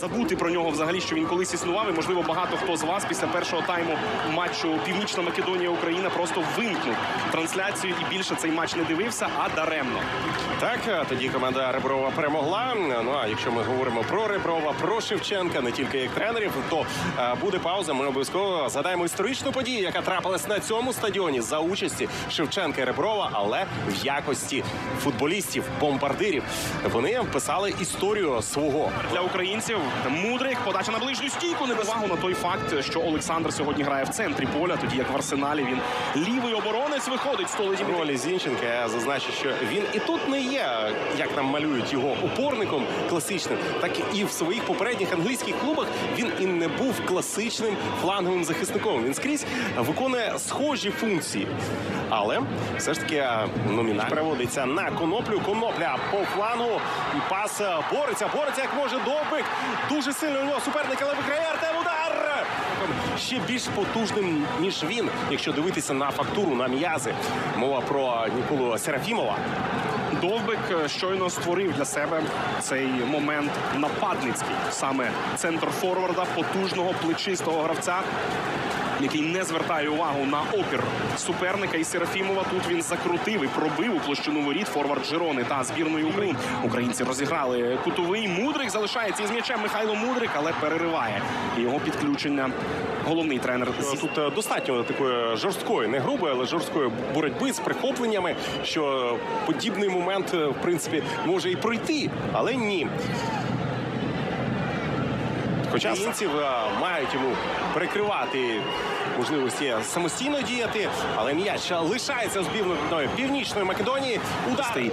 Забути про нього взагалі, що він колись існував, і можливо багато хто з вас після першого тайму матчу Північна Македонія Україна просто вимкнув трансляцію і більше цей матч не дивився, а даремно. Так, тоді команда Реброва перемогла. Ну а якщо ми говоримо про Реброва, про Шевченка, не тільки як тренерів, то е, буде пауза. Ми обов'язково згадаємо історичну подію, яка трапилась на цьому стадіоні за участі Шевченка і Реброва, але в якості футболістів, бомбардирів. Вони писали історію свого. Для українців мудрик подача на ближню стійку. Не увагу на той факт, що Олександр сьогодні грає в центрі поля, тоді як в арсеналі він лівий оборонець виходить з толи В ролі Зінченка я зазначу, що він і тут не є, як нам малюють його опорником класичним, так і в своїх попередніх англійських клубах він і не був класичним фланговим захисником. Він скрізь виконує схожі функції. Але все ж таки номінально переводиться на коноплю. Конопля по флангу. Пас бореться, бореться як може довбик. Дуже сильно у нього суперник, але виграє Артем удар. Ще більш потужним, ніж він, якщо дивитися на фактуру, на м'язи. Мова про Ніколу Серафімова. Довбик е, щойно створив для себе цей момент нападницький. Саме центр форварда, потужного плечистого гравця, який не звертає увагу на опір суперника. І Серафімова тут він закрутив і пробив у площину воріт форвард Жирони та збірної України. Українці розіграли кутовий. Мудрик залишається із м'ячем Михайло Мудрик, але перериває його підключення. Головний тренер Тут е, достатньо такої жорсткої, не грубої, але жорсткої боротьби з прихопленнями, що подібний момент, е, в принципі, може і пройти, але ні. Хоча українців е, мають йому перекривати можливості самостійно діяти, але м'яч лишається у збірної Північної Македонії. Удар е,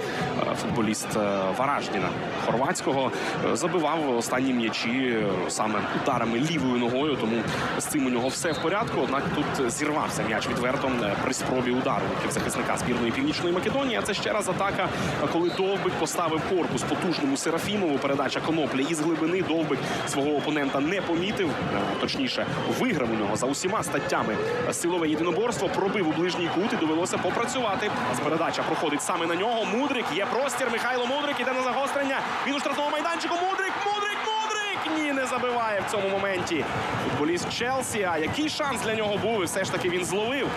футболіст е, Вараждіна хорватського забивав останні м'ячі саме ударами лівою ногою. Тому з цим у нього все в порядку. Однак тут зірвався м'яч відверто при спробі удару захисника збірної північної Македонії. А це ще раз атака, коли Довбик поставив корпус потужному Серафімову. Передача коноплі із глибини Довбик свого опонента не помітив. Е, Точніше, виграв у нього за усіма статтями силове єдиноборство. Пробив у ближній кут і довелося попрацювати. А передача проходить саме на нього. Мудрик є простір. Михайло Мудрик іде на загострення. Він у штрафному майданчику. Мудрик, Мудрик, Мудрик! Ні, не забиває в цьому моменті. Футболіст Челсі. А який шанс для нього був? І все ж таки він зловив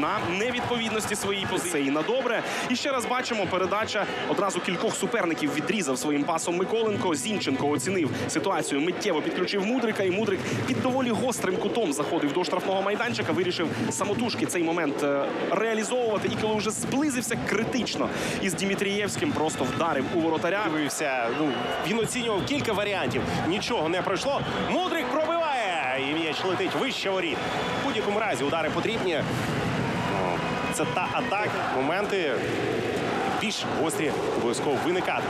на невідповідності своїй позиції. На добре. І ще раз бачимо, передача одразу кількох суперників відрізав своїм пасом Миколенко. Зінченко оцінив ситуацію. Миттєво підключив Мудрика, і Мудрик під доволі гострим кутом заходив до штрафного майданчика. Вирішив самотужки цей момент е, реалізовувати. І коли вже зблизився критично із Дімітрієвським, просто вдарив у воротаря. дивився. Ну, він оцінював кілька варіантів. Нічого не пройшло. Мудрик пробиває. І м'яч летить вище воріт. В будь-якому разі удари потрібні. Ну, Це та атака. Моменти більш гострі обов'язково виникати.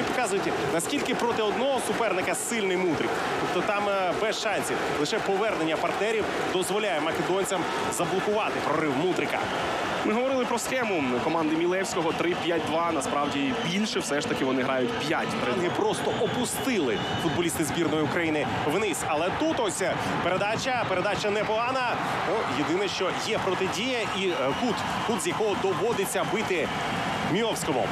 І показують, наскільки проти одного суперника сильний мудрик. Тобто там е, без шансів. Лише повернення партнерів дозволяє македонцям заблокувати прорив мудрика. Ми говорили про схему команди Мілевського 3-5-2. Насправді більше все ж таки вони грають 5. Франги просто опустили футболісти збірної України вниз. Але тут ось передача, передача непогана. Ну, єдине, що є протидія і е, кут, кут з якого доводиться бити Міовському.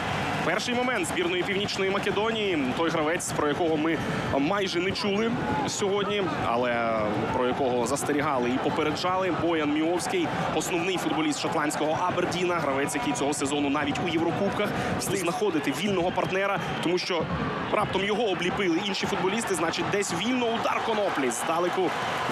Перший момент збірної північної Македонії. Той гравець, про якого ми майже не чули сьогодні, але про якого застерігали і попереджали. Боян Міовський, основний футболіст шотландського Абердіна, гравець, який цього сезону навіть у Єврокубках встиг знаходити вільного партнера, тому що раптом його обліпили інші футболісти. Значить, десь вільно удар коноплі здалеку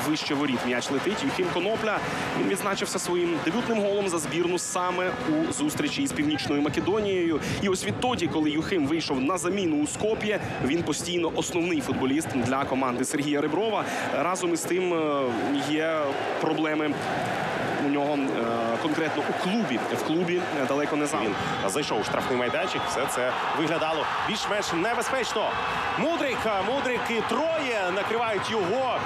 вище воріт. М'яч летить. Юхим Конопля він відзначився своїм дебютним голом за збірну саме у зустрічі із північною Македонією. І ось відтоді, коли Юхим вийшов на заміну у Скоп'є, він постійно основний футболіст для команди Сергія Реброва. Разом із тим е, є проблеми. У нього е, конкретно у клубі в клубі е, далеко не. Він зайшов у штрафний майданчик. Все це виглядало більш-менш небезпечно. Мудрик, Мудрик і троє накривають його.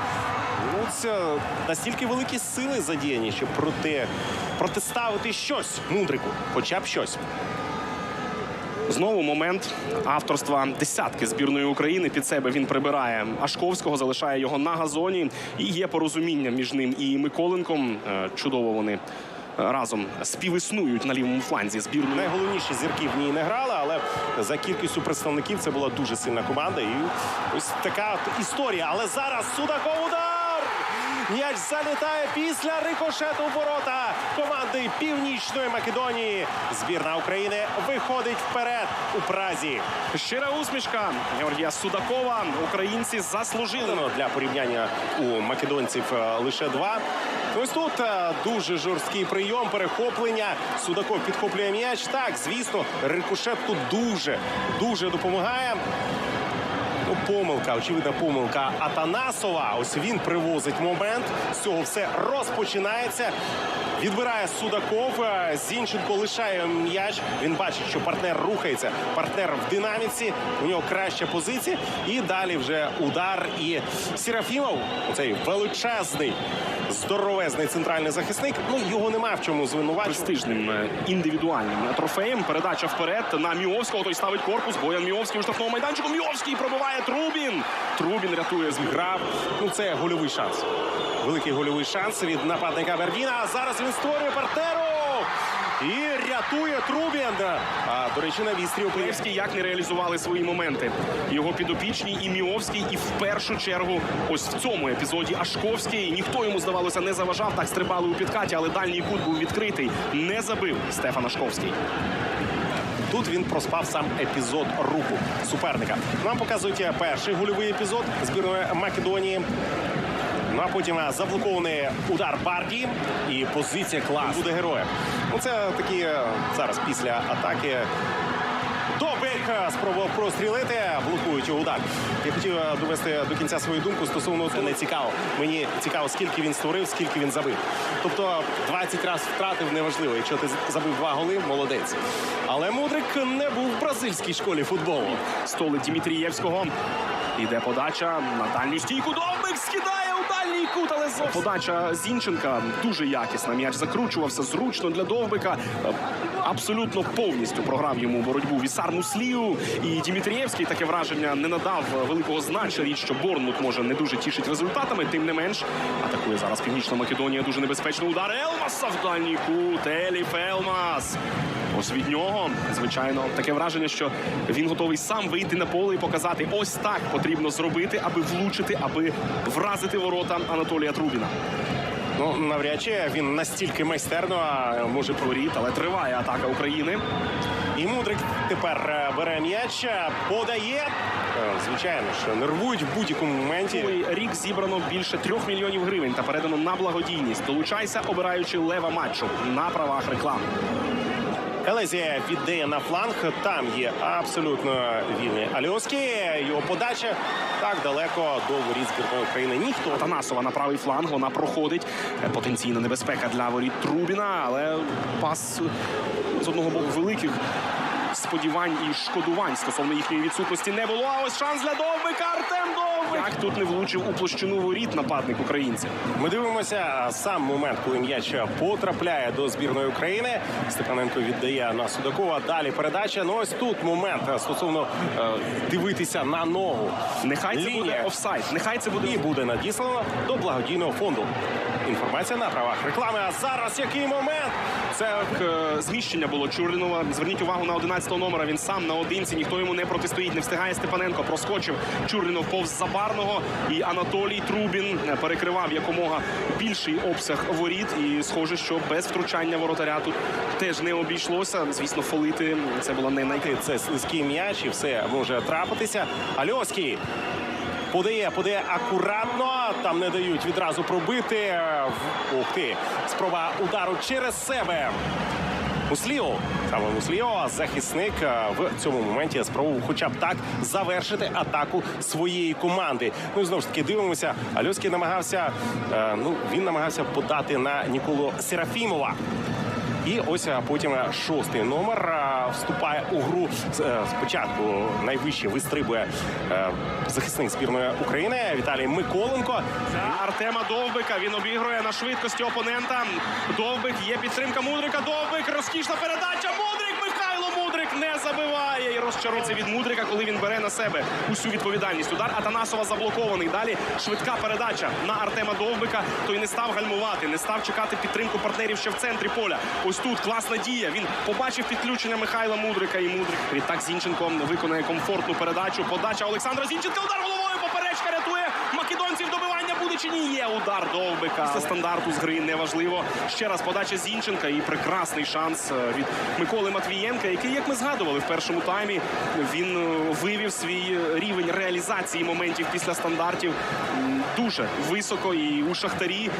Ну, це настільки великі сили задіяні, щоб проти, протиставити щось мудрику, хоча б щось. Знову момент авторства десятки збірної України. Під себе він прибирає Ашковського, залишає його на газоні. І є порозуміння між ним і Миколенком. Е, Чудово вони разом співіснують на лівому фланзі збірної. Найголовніші зірки в ній не грали, але за кількістю представників це була дуже сильна команда. І ось така історія. Але зараз Судаков удар! М'яч залітає після рикошету ворота команди Північної Македонії. Збірна України виходить вперед у Празі. Щира усмішка Георгія Судакова. Українці заслужили. Для порівняння у македонців е, лише два. Ось тут е, дуже жорсткий прийом, перехоплення. Судаков підхоплює м'яч. Так, звісно, рикошет тут дуже, дуже допомагає. Помилка, очевидна помилка Атанасова. Ось він привозить момент. З цього все розпочинається. Відбирає Судаков. Е, Зінченко лишає м'яч. Він бачить, що партнер рухається. Партнер в динаміці. У нього краща позиція. І далі вже удар. І Серафімов, оцей величезний, здоровезний центральний захисник. Ну його нема в чому звинувачувати. престижним е, індивідуальним трофеєм. Передача вперед на Міовського. Той ставить корпус. Боян Міовський у штрафному майданчику. Міовський пробиває Трубін. Трубін рятує з Грав. Ну це гольовий шанс. Великий гольовий шанс від нападника Вербіна. А зараз він створює партнеру. І рятує Трубін. А, до речі, на відстріл опинився. Як не реалізували свої моменти. Його підопічні і Міовський, і в першу чергу, ось в цьому епізоді Ашковський. Ніхто йому здавалося не заважав. Так стрибали у підкаті, але дальній кут був відкритий. Не забив Стефан Ашковський. Тут він проспав сам епізод руху суперника. Нам показують е, перший гольовий епізод збірної Македонії. Ну а потім е, заблокований удар Барді і позиція клас буде героєм. Ну це такі е, зараз після атаки. Добик спробував прострілити, його удар. Я хотів е, довести до кінця свою думку стосовно того, не цікаво. Мені цікаво, скільки він створив, скільки він забив. Тобто 20 разів втратив неважливо. Якщо ти забив два голи, молодець. Але Мудрик не був в бразильській школі футболу. Столи Дімітрієвського. Іде подача на дальню стійку. Довбик скидає дальній кут, але зовсім... подача Зінченка дуже якісна. М'яч закручувався зручно для Довбика. Абсолютно повністю програв йому боротьбу Вісар Муслію. І Дімітрієвський таке враження не надав великого значення. Річ, що Борнмут може не дуже тішить результатами. Тим не менш, атакує зараз Північна Македонія. Дуже небезпечний удар. Елмаса в дальній кут. Еліф Елмас. Ось від нього, звичайно, таке враження, що він готовий сам вийти на поле і показати, ось так потрібно зробити, аби влучити, аби вразити ворота Анатолія Трубіна. Ну навряд чи він настільки майстерно може Воріт, але триває атака України. І Мудрик тепер е, бере м'яч, е, подає. Е, Звичайно, що нервують в будь-якому моменті. Рік зібрано більше трьох мільйонів гривень та передано на благодійність. Долучайся, обираючи лева матчу на правах реклами. Калезія віддає на фланг. Там є абсолютно вільний Альоський. Його подача так далеко до воріт збірної України. Ніхто Атанасова на правий фланг. Вона проходить. Е, Потенційна небезпека для воріт Трубіна, але пас з одного боку великих. Сподівань і шкодувань стосовно їхньої відсутності не було. А ось шанс для Довбика. Артем Довбик. Як тут не влучив у площину воріт нападник українців. Ми дивимося сам момент, коли м'яч потрапляє до збірної України. Степаненко віддає на Судакова. Далі передача. Ну ось тут момент е, стосовно е, дивитися на ногу. Нехай це Лінія. буде офсайд. Нехай це буде і буде надіслано до благодійного фонду. Інформація на правах реклами. А зараз який момент? Це е, зміщення було Чуринова. Зверніть увагу на 11 номера. Він сам наодинці, ніхто йому не протистоїть. Не встигає Степаненко. Проскочив Чуринов повз Забарного. І Анатолій Трубін е, перекривав якомога більший обсяг воріт. І схоже, що без втручання воротаря тут теж не обійшлося. Звісно, фолити це була не най... це слизький м'яч і все може трапитися. Альоський подає, подає акуратно. Там не дають відразу пробити. Ух ти! Спроба удару через себе. Мусліо, саме Мусліо, захисник в цьому моменті спробував хоча б так завершити атаку своєї команди. Ну і знову ж таки дивимося. Альоський намагався. е, Ну він намагався подати на Ніколу Серафімова. І ось потім шостий номер вступає у гру. Е, Спочатку найвище вистрибує е, захисник збірної України Віталій Миколенко. За Артема Довбика він обігрує на швидкості опонента. Довбик є підтримка Мудрика. Довбик розкішна передача. Мудрик Михайло Мудрик не забиває і розчарується від Мудрика, коли він бере на себе усю відповідальність. Удар Атанасова заблокований. Далі швидка передача на Артема Довбика. Той не став гальмувати, не став чекати підтримку партнерів ще в центрі поля. Ось тут класна дія. Він побачив підключення Михайла Мудрика і Мудрик. Відтак Зінченко виконує комфортну передачу. Подача Олександра Зінченка. Удар головою. Поперечка рятує. Добивання чи ні? Є удар Довбика. Після стандарту з гри неважливо. Ще раз подача Зінченка і прекрасний шанс е, від Миколи Матвієнка, який, як ми згадували в першому таймі, він е, вивів свій рівень реалізації моментів після стандартів дуже високо. І у Шахтарі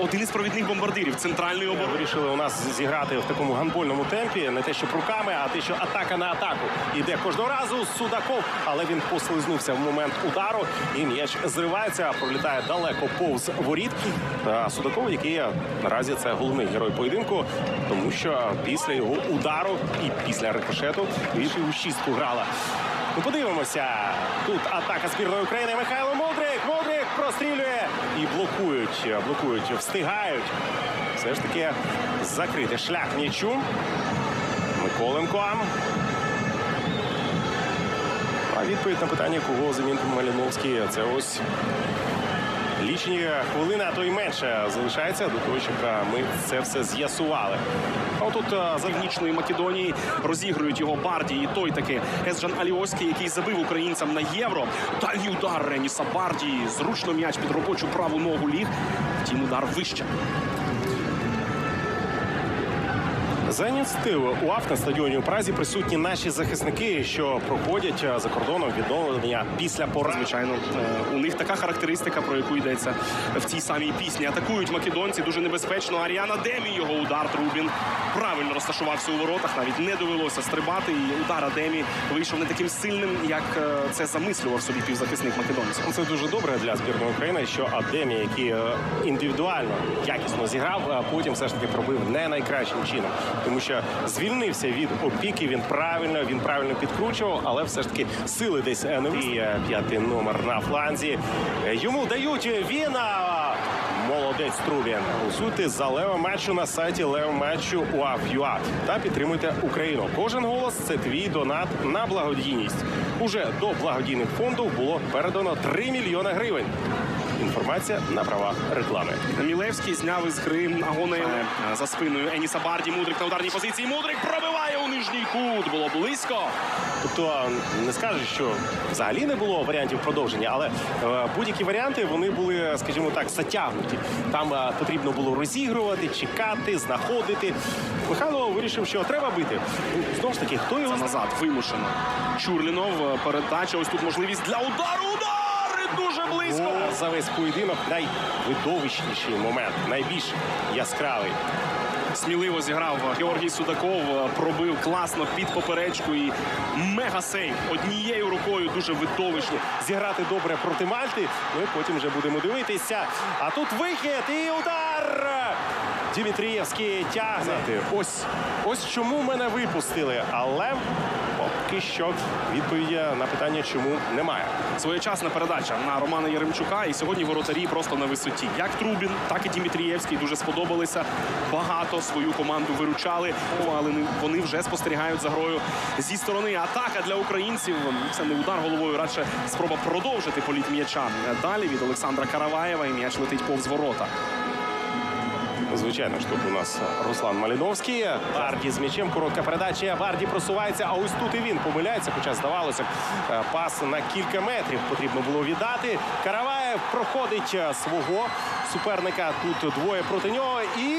один із провідних бомбардирів центральної оборони. Вирішили у нас зіграти в такому гандбольному темпі, не те, що руками, а те, що атака на атаку. Іде кожного разу Судаков, але він послизнувся в момент удару. І м'яч зривається, пролітає далеко повз воріт. А Судаков, який наразі це головний герой поєдинку, тому що після його удару і після рикошету більше у шістку грала. Ну, подивимося. Тут атака збірної України. Михайло Модрик. Модрик прострілює і блокують. Блокують, встигають. Все ж таки закрити шлях м'ячу. Миколенко. А відповідь на питання, кого замінив Маліновський, це ось лічені хвилини, а то й менше залишається до того, щоб ми це все з'ясували. А отут е, Північної Македонії розігрують його Барді. І той таки Езджан Аліоський, який забив українцям на євро. Дальній удар Реніса Барді. Зручно м'яч під робочу праву ногу ліг. Втім, удар вище. За ініціативою УАФ на стадіоні у Празі присутні наші захисники, що проходять е, за кордоном відновлення після поразки. Звичайно, е, у них така характеристика, про яку йдеться в цій самій пісні. Атакують македонці дуже небезпечно. Аріана Демі його удар Трубін правильно розташувався у воротах. Навіть не довелося стрибати. І удар Адемі вийшов не таким сильним, як е, це замислював собі півзахисник македонців. Це дуже добре для збірної України, що Адемі, який індивідуально якісно зіграв, а потім все ж таки пробив не найкращим чином, тому що звільнився від опіки. Він правильно, він правильно підкручував, але все ж таки сили десь е, не вистачило. П'ятий номер на фланзі. Е, Йому дають він. Молодець Трубін. Голосуйте за лево матчу на сайті лево матчу УАФ.ЮА та підтримуйте Україну. Кожен голос це твій донат на благодійність. Уже до благодійних фондів було передано 3 мільйони гривень. Інформація на правах реклами. Мілевський зняв із гри Агонею за спиною Еніса Барді. Мудрик на ударній позиції. Мудрик пробиває у нижній кут. Було близько. Тобто не скажеш, що взагалі не було варіантів продовження, але е, будь-які варіанти вони були, скажімо так, затягнуті. Там е, потрібно було розігрувати, чекати, знаходити. Михайло вирішив, що треба бити. Знову ж таки, хто його назад вимушено. Чурлінов е, передача. Ось тут можливість для удару. Удар! Дуже близько. О, за весь поєдинок найвидовищніший момент, найбільш яскравий. Сміливо зіграв Георгій Судаков, пробив класно під поперечку і мега сейв однією рукою дуже видовищно. Зіграти добре проти Мальти. Ми потім вже будемо дивитися. А тут вихід і удар. Дімітрієвський тягне. Ось ось чому мене випустили. Але поки що відповіді на питання, чому немає. Своєчасна передача на Романа Яремчука. І сьогодні воротарі просто на висоті. Як Трубін, так і Дімітрієвський дуже сподобалися. Багато свою команду виручали, але вони вже спостерігають за грою зі сторони. Атака для українців. Це не удар головою, радше спроба продовжити політ м'яча. Далі від Олександра Караваєва і м'яч летить повз ворота. Звичайно ж, тут у нас Руслан Маліновський. Барді з м'ячем. Коротка передача. Барді просувається. А ось тут і він помиляється. Хоча здавалося е, пас на кілька метрів потрібно було віддати. Караваєв проходить е, свого суперника. Тут двоє проти нього. І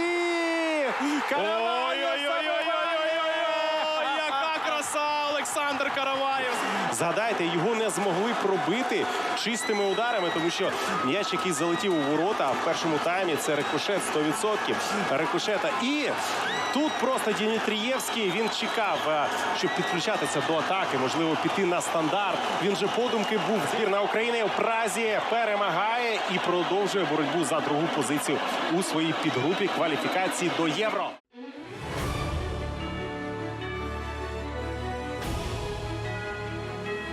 Караваєв Олександр Караваєв! Згадайте, його не змогли пробити чистими ударами, тому що м'яч, який залетів у ворота в першому таймі, це рикошет 100% рикошета. І тут просто Дімітрієвський він чекав, е, щоб підключатися до атаки, можливо, піти на стандарт. Він же подумки був. Збірна України в Празі перемагає і продовжує боротьбу за другу позицію у своїй підгрупі кваліфікації до євро.